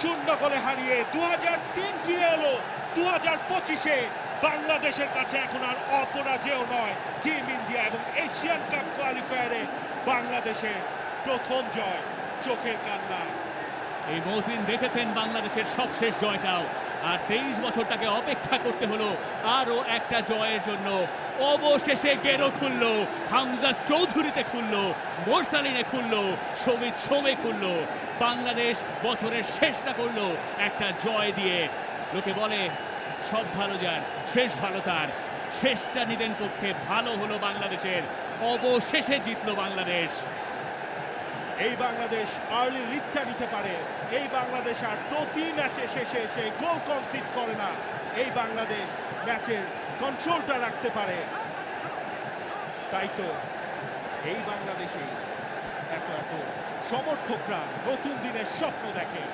শূন্য গোলে হারিয়ে দু হাজার তিন ফিরে এলো। দু হাজার পঁচিশে বাংলাদেশের কাছে এখন আর অপরাজেয় নয়। টিম ইন্ডিয়া এবং এশিয়ান কাপ কোয়ালিফায়ারে বাংলাদেশের প্রথম জয়। চোখের কান্না এই মৌসিন দেখেছেন বাংলাদেশের সবশেষ জয়টাও। আর তেইশ বছর তাকে অপেক্ষা করতে হলো আরও একটা জয়ের জন্য। অবশেষে গেরো খুললো, হামজা চৌধুরীতে খুললো, মোরসালিনে খুললো, সমিত সোমে খুললো। বাংলাদেশ বছরের শেষটা করল একটা জয় দিয়ে। লোকে বলে, সব ভালো যার, শেষ ভালো তার। শেষটা নিদেন পক্ষে ভালো হলো বাংলাদেশের। অবশেষে জিতলো বাংলাদেশ। এই বাংলাদেশ আর্লি লিডটা নিতে পারে। এই বাংলাদেশ আর প্রতি ম্যাচে শেষে এসে গোল কনসিড করে না। এই বাংলাদেশ ম্যাচের কন্ট্রোলটা রাখতে পারে। তাই তো এই বাংলাদেশে এত এত সমর্থকরা নতুন দিনের স্বপ্ন দেখে।